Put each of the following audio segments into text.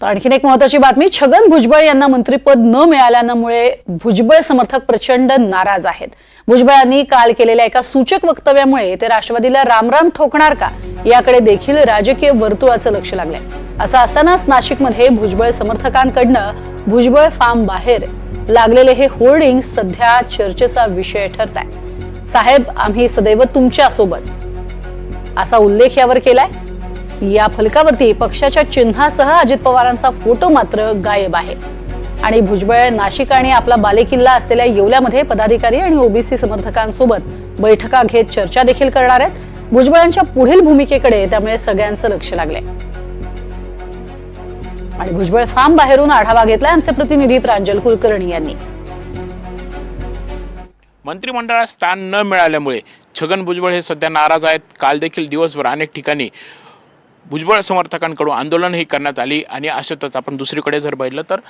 तर आणखीन एक महत्वाची बातमी छगन भुजबळ यांना मंत्रीपद न मिळाल्यामुळे भुजबळ समर्थक प्रचंड नाराज आहेत. भुजबळांनी काल केलेल्या एका सूचक वक्तव्यामुळे ते राष्ट्रवादीला रामराम ठोकणार का याकडे देखील राजकीय वर्तुळाचं लक्ष लागलंय. असं असतानाच नाशिकमध्ये भुजबळ समर्थकांकडनं भुजबळ फार्म बाहेर लागलेले हे होर्डिंग सध्या चर्चेचा विषय ठरत आहे साहेब आम्ही सदैव तुमच्यासोबत असा उल्लेख यावर केलाय. या फलकावरती पक्षाच्या चिन्हासह अजित पवारांचा फोटो मात्र गायब आहे. आणि भुजबळ नाशिक आणि आपला बालेकिल्ला असलेल्या येवल्यामध्ये पदाधिकारी आणि ओबीसी समर्थकांसोबत बैठका घेत चर्चा देखील करणार आहेत. भुजबळांच्या पुढील भूमिकेकडे त्यामुळे सगळ्यांचं लक्ष लागलंय. आणि भुजबळ फार्म बाहेरून आढावा घेतलाय आमचे प्रतिनिधी प्रांजल कुलकर्णी यांनी. मंत्रिमंडळात स्थान न मिळाल्यामुळे छगन भुजबळ हे सध्या नाराज आहेत. काल देखील दिवसभर अनेक ठिकाणी भुजबळ समर्थकांकडून आंदोलनही करण्यात आली आणि अशातच आपण दुसरीकडे जर बघितलं तर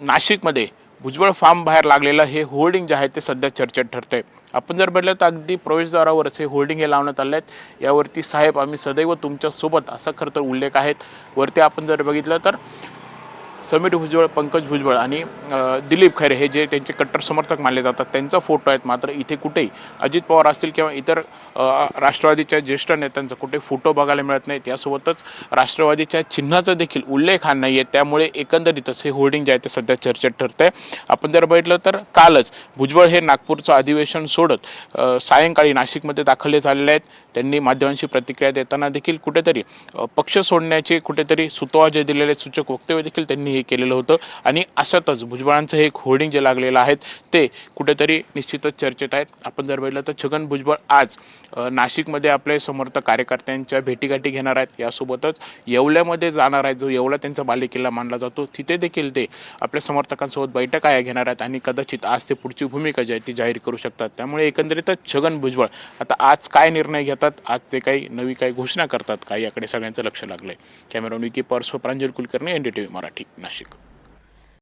नाशिकमध्ये भुजबळ फार्म बाहेर लागलेलं हे होल्डिंग जे आहे ते सध्या चर्चेत ठरते आपण जर बघितलं तर अगदी प्रवेशद्वारावरच हे होल्डिंग हे लावण्यात आले आहेत यावरती साहेब आम्ही सदैव तुमच्यासोबत असा खरं तर उल्लेख आहेत. वरती आपण जर बघितलं तर समीर भुजबळ पंकज भुजबळ आणि दिलीप खैरे हे जे त्यांचे कट्टर समर्थक मानले जातात त्यांचा फोटो आहेत मात्र इथे कुठेही. अजित पवार असतील किंवा इतर राष्ट्रवादीच्या ज्येष्ठ नेत्यांचा कुठे फोटो बघायला मिळत नाही. त्यासोबतच राष्ट्रवादीच्या चिन्हाचा देखील उल्लेख हा नाही आहे त्यामुळे एकंदरीतच हे होर्डिंग जे आहे ते सध्या चर्चेत ठरतं आहे आपण जर बघितलं तर कालच भुजबळ हे नागपूरचं अधिवेशन सोडत सायंकाळी नाशिकमध्ये दाखल झालेले आहेत. त्यांनी माध्यमांशी प्रतिक्रिया देताना देखील कुठेतरी पक्ष सोडण्याचे कुठेतरी सुतोवा जे दिलेले सूचक वक्तव्य देखील त्यांनी हे केलेलं होतं. आणि अशातच भुजबळांचं हे एक होर्डिंग जे लागलेलं आहेत ते कुठेतरी निश्चितच चर्चेत आहेत. आपण जर बघितलं तर छगन भुजबळ आज नाशिकमध्ये आपले समर्थक कार्यकर्त्यांच्या भेटीगाठी घेणार आहेत. यासोबतच येवल्यामध्ये जाणार आहेत. जो येवला त्यांचा बालेकिल्ला मानला जातो तिथे देखील ते आपल्या समर्थकांसोबत बैठक आहे घेणार आहेत. आणि कदाचित आज ते पुढची भूमिका जी आहे ती जाहीर करू शकतात. त्यामुळे एकंदरीतच छगन भुजबळ आता आज काय निर्णय घेतात आज ते काही नवी काही घोषणा करतात काय याकडे सगळ्यांचं लक्ष लागलंय. Camera Vicky purse Pranjal Kulkarni N D T V Marathi. Nashik